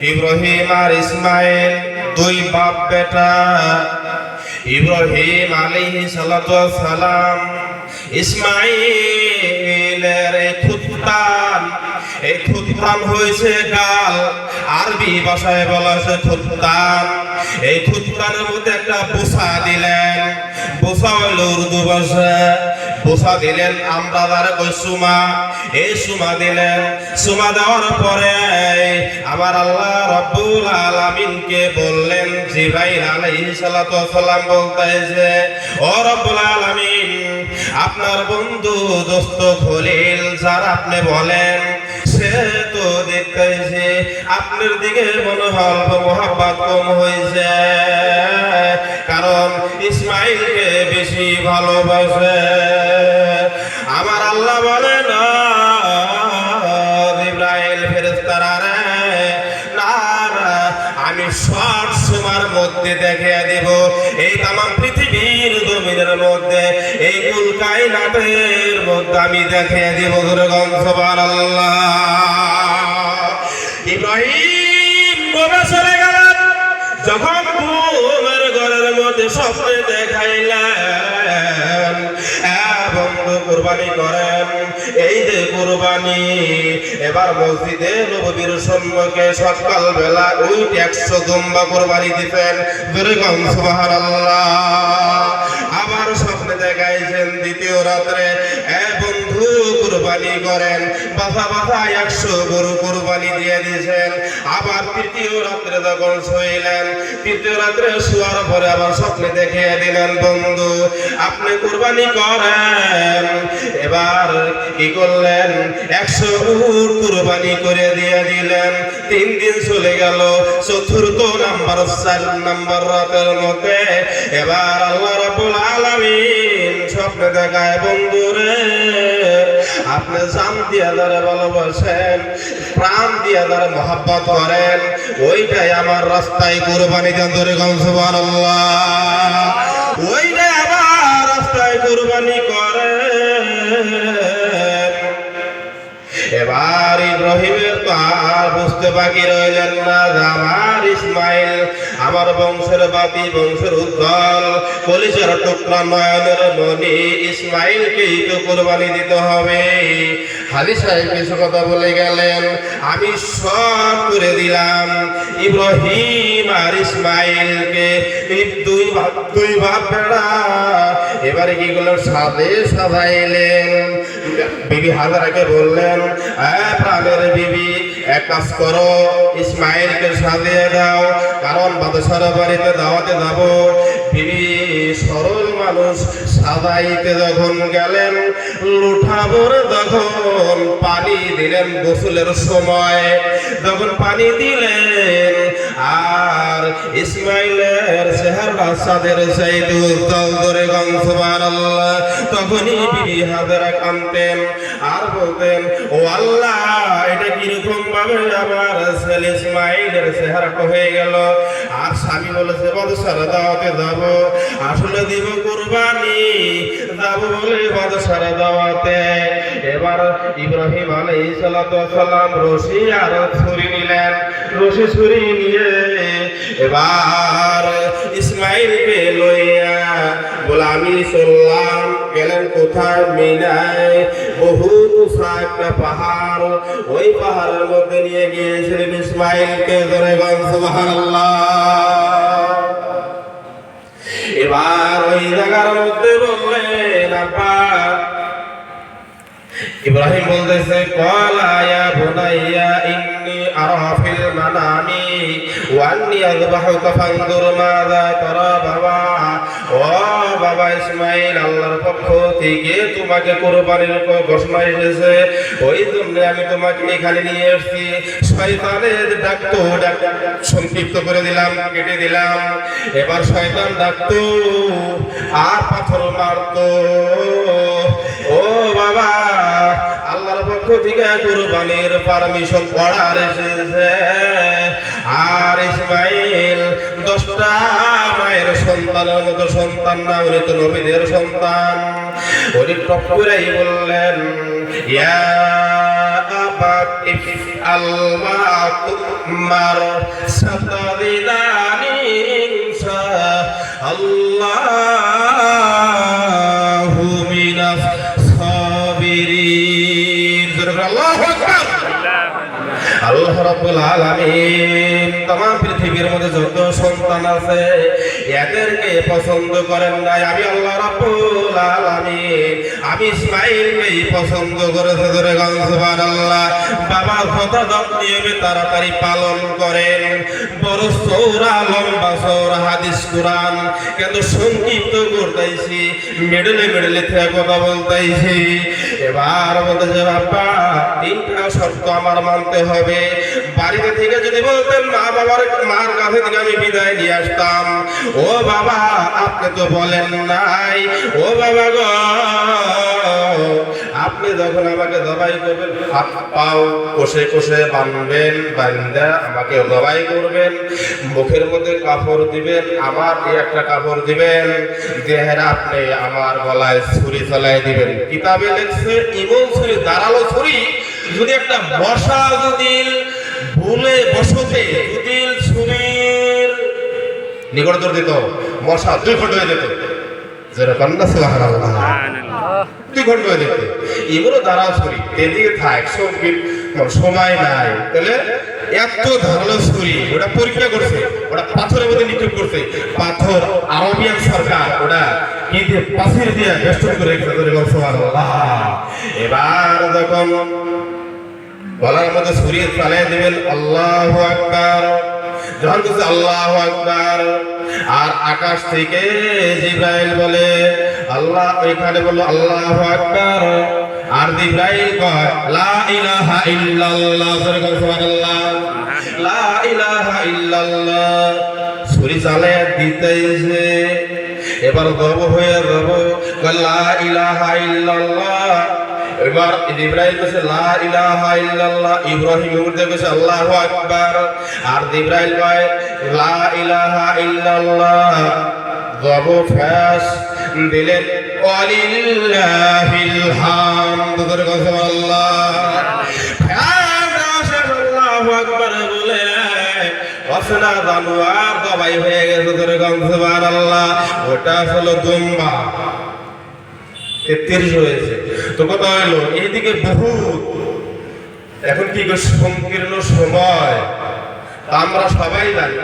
ইব্রাহিম আর ইসমাইল, দুই বাপ বেটা। ইব্রাহিম আলাইহি সালাতু সালাম ইসমাইলের এই খুত্তান এই খুত্তান হয়েছে গাল। আরবি ভাষায় বলা হয়েছে খুত্তান এই খুত্তানের মধ্যে একটা বোসা দিলেন। বোসা হইল উর্দু ভাষা। বোসা দিলেন আমরা ওই সুমা? এই সুমা দিলেন, সুমা দেওয়ার পরে আমার আল্লাহ রব্বুল আলামিনকে বললেন, জিব্রাইল আলাইহিস সালাতু সালাম বলতেছে ও রব্বুল আলামিন, আপনার বন্ধু দোস্ত খলিল যার আপনি বলেন সে তো দেখতেছে আপনার দিকে মনে অল্প মোহাব্বত কম হয়েছে, কারণ ইসমাইলকে বেশি ভালোবাসে। আমার আল্লাহ বলে না ইব্রাহিম রে, না আমি শর্ট সময়ের মধ্যে দেখে দেব। এই তাম পৃথিবীর জমিনের মধ্যে এই কুল কায়নাতের মধ্যে আমি দেখে দেব দুর্গম সবার আল্লাহ ইব্রাহিম গোবে চলে গেলেন। যখন ঘুমের ঘরের মধ্যে স্বপ্নে দেখাইলেন বন্ধু, কোরবানি করেন। এই যে কোরবানি, এবার মসজিদে নবীর সম্মুখে সকাল বেলা ওই একশো দুম্বা কোরবানি দিতেন দুর্গম সুবাহার আবার স্বপ্নে দেখাইছেন দ্বিতীয় রাত্রে। কোরবানি করেন। বাসা বাসা একশো গরু কোরবানি দিয়ে দিয়েছেন। আবার তৃতীয় রাত্রে যখন শুইলেন, তৃতীয় রাত্রে শোয়ার পরে আবার স্বপ্নে দেখে দিলেন, বন্ধু, আপনি কোরবানি করেন। এবার কি করলেন? একশো উট কোরবানি করে দিয়ে দিলেন। তিন দিন চলে গেল, চতুর্থ নাম্বার, চার নাম্বার রাতের মধ্যে এবার আল্লাহ রাবুল আলামিন স্বপ্নে দেখায় বন্ধুরে আপনি জান দিয়া ধরে ভালোবাসেন প্রাণ দিয়া ধরে মহাব্বত করেন, ওইটাই আমার রাস্তায় কোরবানি দেন ধরে গমসবান ওইটাই আমার রাস্তায় কোরবানি করেন। এবার ইব্রাহিমের তো আর বুঝতে বাকি রইলেন না আমার ইসমাইল, আমার বংশের বাতি, বংশের উদ্ধার কলিজার টুকরা নয়নের মনি ইসমাইলকেই তো কোরবানি দিতে হবে। হাজি সাহেব কিছু কথা বলে গেলেন, আমি সব করে দিলাম। ইব্রাহিম আর ইসমাইলকে। দুই দুই ভাব বেড়া এবারে কি করলেন সাথে সাজাইলেন। বিবি হাজারাকে বললেন "আহ, প্রাণের বিবি এক কাজ করো ইসমাইলকে সাজিয়ে দাও কারণ বাদশার বাড়িতে দাওয়াতে যাব। বিবি সরল মানুষ সাজাইতে যখন গেলেন লুঠা ভরে যখন পানি দিলেন গোসলের সময় যখন পানি দিলেন ইসমাইলের চেহারা সাদের চাইতে উজ্জ্বল করে গংসবার আল্লাহ তখনই বিবি হাজারা কানতেন আর বলতেন, ও আল্লাহ, এটা কীরকম ভাবে আমার ছেলে ইসমাইলের চেহারাটা হয়ে গেল? আর স্বামী বলেছে, বাদশার দাওয়াতে যাব, আসলে দিব কুরবানি। যাব বলে বাদশার দাওয়াতে। এবার ইব্রাহিম আলাইহিস সালাম রশি আর ছুরি নিলেন। রশি ছুরি নিয়ে এবার ইসমাইলকে লইয়া বলে আমি চললাম গেলেন কোথায় মিনায়? বহুত উঁচা একটা পাহাড়, ওই পাহাড়ের মধ্যে নিয়ে গিয়েছিলেন ইসমাইলকে ধরে এবার ওই জায়গার মধ্যে বললেন ইব্রাহিম বলতেছে, কলা ইয়া বুনাইয়া ইন্নি ফিল মানামি ওয়া আন্নি আযবাহুকা ফানজুর মাযা তারা বাবা ও বাবা ইসমাইল, আল্লাহর পক্ষ থেকে তোমাকে কোরবানির ঘোষণা এসেছে ওই জন্য আমি তোমাকে এখানে নিয়ে এসেছি। শয়তানের ডাকতো, ডাক সংক্ষিপ্ত করে দিলাম, কেটে দিলাম। এবার শয়তান ডাকতো, আর পাথর মারতো। ও বাবা থেকে কুরবানির পারমিশন অর্ডার এসেছে আর ইসমাইল দশটা মায়ের সন্তানের মতো সন্তান না, উনি তো নবীদের সন্তান। উনি টপ করেই বললেন, ইয়া পাক ইফআল মা তুমার সাতাদিদানি আল্লাহু। আল্লাহ রাব্বুল আলামিন। তমাম পৃথিবীর মধ্যে যত সন্তান আছে। এদেরকে পছন্দ করেন নাই। আমি আল্লাহ রাব্বুল আলামিন। আমি ইসমাঈলকে পছন্দ করেছে ধরে সুবহানাল্লাহ। বাবার কথা নিয়মে তাড়াতাড়ি পালন করেন। বড় সৌরা লম্বা সৌরা হাদিস কোরআন। কিন্তু সংক্ষিপ্ত করতেছি, মেডেলে মেডেলে থেকে কথা বলতেছি। এবার বলতেছে বাবা, তিনটা শর্ত আমার মানতে হবে। বাড়িতে থেকে যদি বলতেন, মা বাবার, মার কাছে থেকে আমি বিদায় নিয়ে আসতাম। ও বাবা, আপনি তো বলেন নাই। ও বাবা গো, আপনি যখন আমাকে দবাই করবেন, হাত পাও কষে কষে বানবেন, বান্দা আমাকে দবাই করবেন, মুখের মধ্যে কাপড় দিবেন, আমার একটা কাপড় দিবেন, দেহের আপনি আমার গলায় ছুরি চলাই দিবেন। কিতাবে লেখছে, ইমন ছুরি, দাঁড়াল ছুরি, যদি একটা মশা যদি ভুলে বসতে যদি ছুরির নিকট দূর দিত। মশা দুই ঘণ্টা হয়ে যেত। যেরকম না সুবহানাল্লাহ। দুই ঘণ্টা হয়ে যেত। এগুলো দাঁড়াও ছুরি এদিকে থাক সংগীত সময় নাই। তাহলে এত ধারালো ছুরি ওটা পরীক্ষা করছে ওটা পাথরের মধ্যে নিক্ষেপ করছে। পাথর আরবিয়ান সরকার ওটা কিন্তু পাথর দিয়ে বেষ্টন করে রেখেছে এবার যখন গলার মধ্যে ছুরি চালিয়ে দিবেন, আল্লাহ আকবার। যখন কিছু আল্লাহ আকবার, আর আকাশ থেকে জিব্রাইল বলে, আল্লাহ ওইখানে বলল, আল্লাহ আকবার। আর জিব্রাইল কয়, লা ইলাহা ইল্লাল্লাহ। সুবহানাল্লাহ। লা ইলাহা ইল্লাল্লাহ। ছুরি চালিয়ে দিতেছে এবার গব হয়ে যাব লা ইলাহা ইল্লাল্লাহ। এবার ইব্রাহিম কাছে লা ইলাহা ইল্লাল্লাহ। ইব্রাহিম উঠতে গেছে আল্লাহু আকবার। আর ইব্রাহিম কয়, লা ইলাহা ইল্লাল্লাহ। জব ফাস দিলেন, ওয়ালিল্লাহিল হামদ। করে কথা আল্লাহ আল্লাহু আকবার। বলে, অসনা জানোয়ার দবাই হয়ে গেছে। ধরে গান সুবহানাল্লাহ। ওটা হলো দুম্বা। তেত্রিশ হয়েছে। তো কথা হলো এইদিকে বহু এখন কি সংকীর্ণ সময়? আমরা সবাই জানি।